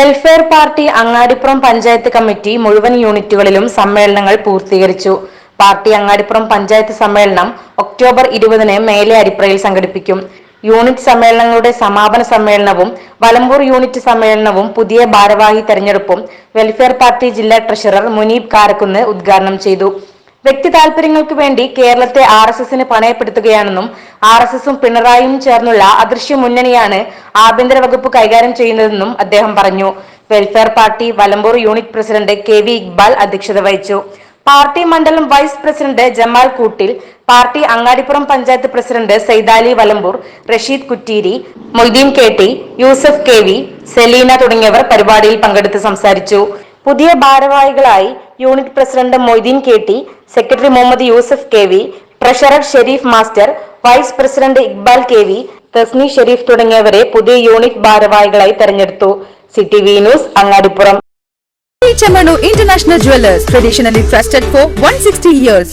Welfare party Angadippuram panchayat committee മുഴുവൻ യൂണിറ്റുകളിലും സമ്മേളനങ്ങൾ പൂർത്തീകരിച്ചു. പാർട്ടി അങ്ങാടിപ്പുറം പഞ്ചായത്ത് സമ്മേളനം ഒക്ടോബർ ഇരുപതിന് മേലെ അരിപ്രയിൽ സംഘടിപ്പിക്കും. യൂണിറ്റ് സമ്മേളനങ്ങളുടെ സമാപന സമ്മേളനവും വലമ്പൂർ യൂണിറ്റ് സമ്മേളനവും പുതിയ ഭാരവാഹി തെരഞ്ഞെടുപ്പും വെൽഫെയർ പാർട്ടി ജില്ലാ ട്രഷറർ മുനീബ് കാരക്കുന്ന് ഉദ്ഘാടനം ചെയ്തു. വ്യക്തി താല്പര്യങ്ങൾക്ക് വേണ്ടി കേരളത്തെ ആർ എസ് എസിന് പണയപ്പെടുത്തുകയാണെന്നും ആർ എസ് എസും പിണറായിയും ചേർന്നുള്ള അദൃശ്യ മുന്നണിയാണ് ആഭ്യന്തര വകുപ്പ് കൈകാര്യം ചെയ്യുന്നതെന്നും അദ്ദേഹം പറഞ്ഞു. Welfare party Valambur unit president K V Iqbal അധ്യക്ഷത വഹിച്ചു. പാർട്ടി മണ്ഡലം vice president Jamal Koottil party Angadippuram panchayat president Saidali Valambur Rasheed Kutteeri Moideen K T Yusuf K V Selina തുടങ്ങിയവർ പരിപാടിയിൽ പങ്കെടുത്ത് സംസാരിച്ചു. പുതിയ ഭാരവാഹികളായി unit president Moideen K T secretary Muhammad Yusuf K V treasurer Sharif master vice president Iqbal K V Tasni Sharif തുടങ്ങിയവരെ പുതിയ unit ഭാരവാഹികളായി തെരഞ്ഞെടുത്തു city V news Angadippuram international jewellers traditionally traditionally for one 160 years.